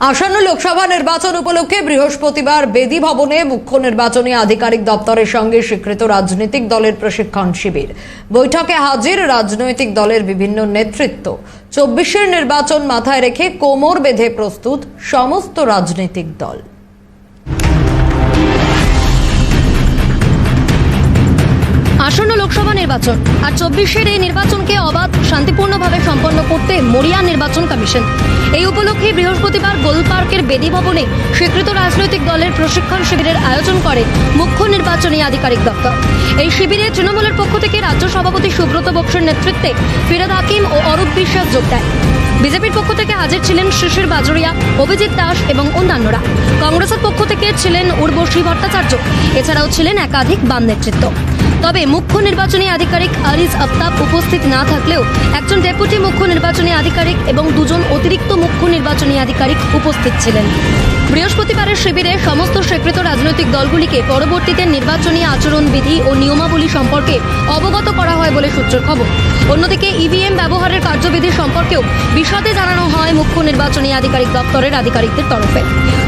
আসন্ন লোকসভা নির্বাচন উপলক্ষে বৃহস্পতিবার বেদি ভবনে মুখ্য নির্বাচনী আধিকারিক দপ্তরের সঙ্গে স্বীকৃত রাজনৈতিক দলের প্রশিক্ষণ শিবির। বৈঠকে হাজির রাজনৈতিক দলের বিভিন্ন নেতৃত্ব। চব্বিশের নির্বাচন মাথায় রেখে কোমর বেঁধে প্রস্তুত সমস্ত রাজনৈতিক দল। আসন্ন লোকসভা নির্বাচন আর চব্বিশের এই নির্বাচনকে অবাধ, শান্তিপূর্ণভাবে সম্পন্ন করতে মরিয়া নির্বাচন কমিশন। এই উপলক্ষে বৃহস্পতিবার গোল পার্কের বেদি ভবনে স্বীকৃত রাজনৈতিক দলের প্রশিক্ষণ শিবিরের আয়োজন করে মুখ্য নির্বাচনী আধিকারিক দপ্তর। এই শিবিরে তৃণমূলের পক্ষ থেকে রাজ্য সভাপতি সুব্রত বক্সের নেতৃত্বে ফিরাদ হাকিম ও অরূপ বিশ্বাস যোগ দেয়। বিজেপির পক্ষ থেকে হাজির ছিলেন শিশির বাজরিয়া, অভিজিৎ দাস এবং অন্যান্যরা। কংগ্রেসের পক্ষ থেকে ছিলেন উর্বশী ভট্টাচার্য। এছাড়াও ছিলেন একাধিক বাম নেতৃত্ব। তবে মুখ্য নির্বাচনী আধিকারিক আরিজ আফতাব উপস্থিত না থাকলেও একজন ডেপুটি মুখ্য নির্বাচনী আধিকারিক এবং দুজন অতিরিক্ত মুখ্য নির্বাচনী আধিকারিক উপস্থিত ছিলেন। বৃহস্পতিবারের শিবিরে সমস্ত স্বীকৃত রাজনৈতিক দলগুলিকে পরবর্তীতে নির্বাচনী আচরণবিধি ও নিয়মাবলী সম্পর্কে অবগত করা হয় বলে সূত্রের খবর। অন্যদিকে ইভিএম ব্যবহারের কার্যবিধি সম্পর্কেও বিশদে জানানো হয় মুখ্য নির্বাচনী আধিকারিক দপ্তরের আধিকারিকদের তরফে।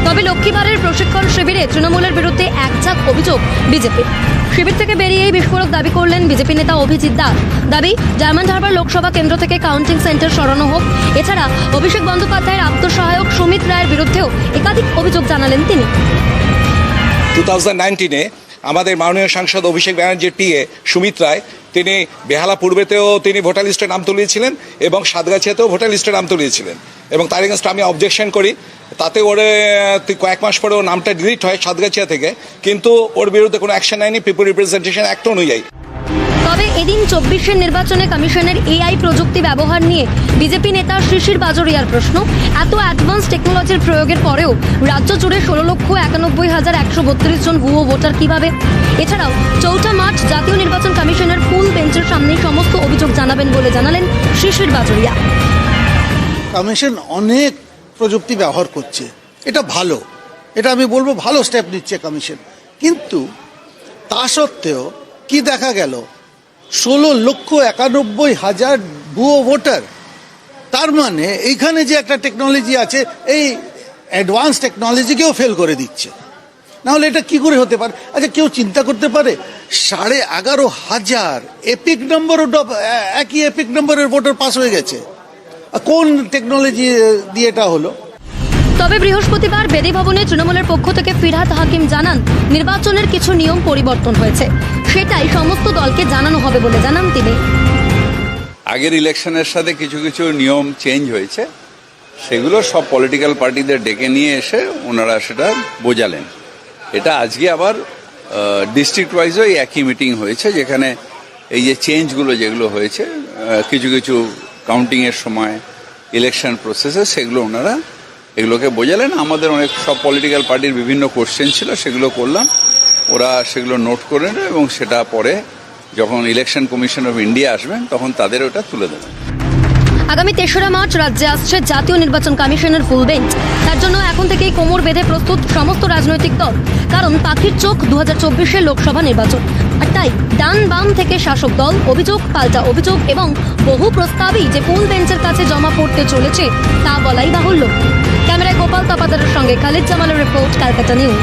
তবে লক্ষ্মীবারের প্রশিক্ষণ শিবিরে তৃণমূলের বিরুদ্ধে একঝাক অভিযোগ বিজেপির। শিবির থেকে বেরিয়েই বিস্ফোরক দাবি করলেন বিজেপি নেতা অভিজিৎ দাস দাবি, জার্মান হারবার লোকসভা কেন্দ্র থেকে কাউন্টিং সেন্টার সরানো হোক। এছাড়া, অভিষেক বন্দ্যোপাধ্যায়ের আত্মসহায়ক সুমিত রায়ের বিরুদ্ধেও একাধিক অভিযোগ জানালেন তিনি। টু আমাদের মাননীয় সাংসদ অভিষেক ব্যানার্জির পিএ সুমিত রায় তিনি বেহালা পূর্বেতেও তিনি ভোটার লিস্টে নাম তুলিয়েছিলেন এবং সাতগাছিয়াতেও ভোটার লিস্টে নাম তুলিয়েছিলেন। এবং তার এগেনস্ট আমি অবজেকশন করি। তাতে ওরে কয়েক মাস পরে ওর নামটা ডিলিট হয় সাতগাছিয়া থেকে। কিন্তু ওর বিরুদ্ধে কোনো অ্যাকশন নেয়নি পিপুল রিপ্রেজেন্টেশন অ্যাক্ট অনুযায়ী। তবে এদিন চব্বিশের নির্বাচনে কমিশনের এআই প্রযুক্তি ব্যবহার নিয়ে বিজেপি নেতা শিশির বাজরিয়ার প্রশ্ন, এত অ্যাডভান্স টেকনোলজির প্রয়োগের পরেও রাজ্য জুড়ে ষোলো লক্ষ একানব্বই হাজার একশো বত্রিশ জন ভুয়ো ভোটার কীভাবে? এছাড়াও, চৌঠা মার্চ জাতীয় নির্বাচন কমিশনের ফুল বেঞ্চের সামনে সমস্ত অভিযোগ জানাবেন বলে জানালেন শিশির বাজরিয়া। কমিশন অনেক প্রযুক্তি ব্যবহার করছে। এটা ভালো। এটা আমি বলব ভালো স্টেপ নিচ্ছে কমিশন। কিন্তু তা সত্ত্বেও কি দেখা গেল? ষোলো লক্ষ একানব্বই হাজার ভুয়ো ভোটার। তার মানে এইখানে যে একটা টেকনোলজি আছে, এই অ্যাডভান্স টেকনোলজিকেও ফেল করে দিচ্ছে। নাহলে এটা কি করে হতে পারে? আচ্ছা কেউ চিন্তা করতে পারে? সাড়ে এগারো হাজার এপিক নম্বরও একই এপিক নম্বরের ভোটার পাস হয়ে গেছে। কোন টেকনোলজি দিয়ে এটা হলো? তবে বৃহস্পতিবার বেদি ভবনে তৃণমূলের পক্ষ থেকে ফিরহাদ হাকিম জানান, নির্বাচনের কিছু নিয়ম পরিবর্তন হয়েছে। সেটাই সমস্ত দলকে জানানো হবে বলে জানান তিনি। আগের ইলেকশনের সাথে কিছু কিছু নিয়ম চেঞ্জ হয়েছে। সেগুলো সব পলিটিক্যাল পার্টিদের ডেকে নিয়ে এসে ওনারা সেটা বোঝালেন। এটা আজকে আবার ডিস্ট্রিক্ট ওয়াইজও একই মিটিং হয়েছে, যেখানে এই যে চেঞ্জগুলো যেগুলো হয়েছে কিছু কিছু কাউন্টিংয়ের সময় ইলেকশন প্রসেসে সেগুলো ওনারা এগুলোকে বোঝালেন। আমাদের অনেক সব পলিটিক্যাল পার্টির বিভিন্ন কোশ্চেন ছিল, সেগুলো করলাম। ওরা সেগুলো নোট করে নেবে এবং সেটা পরে যখন ইলেকশন কমিশন অফ ইন্ডিয়া আসবেন, তখন তাদের ওটা তুলে দেবেন। আগামী তেসরা মার্চ রাজ্যে আসছে জাতীয় নির্বাচন কমিশনের ফুল বেঞ্চ তার জন্য এখন থেকেই কোমর বেঁধে প্রস্তুত সমস্ত রাজনৈতিক দল। কারণ পাখির চোখ দু হাজার লোকসভা নির্বাচন। আর তাই ডান বাম থেকে শাসক দল, অভিযোগ, পাল্টা অভিযোগ এবং বহু প্রস্তাবই যে ফুল বেঞ্চের কাছে জমা পড়তে চলেছে, তা বলাই বাহুল্য। ক্যামেরায় গোপাল তপাদারের সঙ্গে খালিদ জামালের রিপোর্ট ক্যালকাটা নিউজ।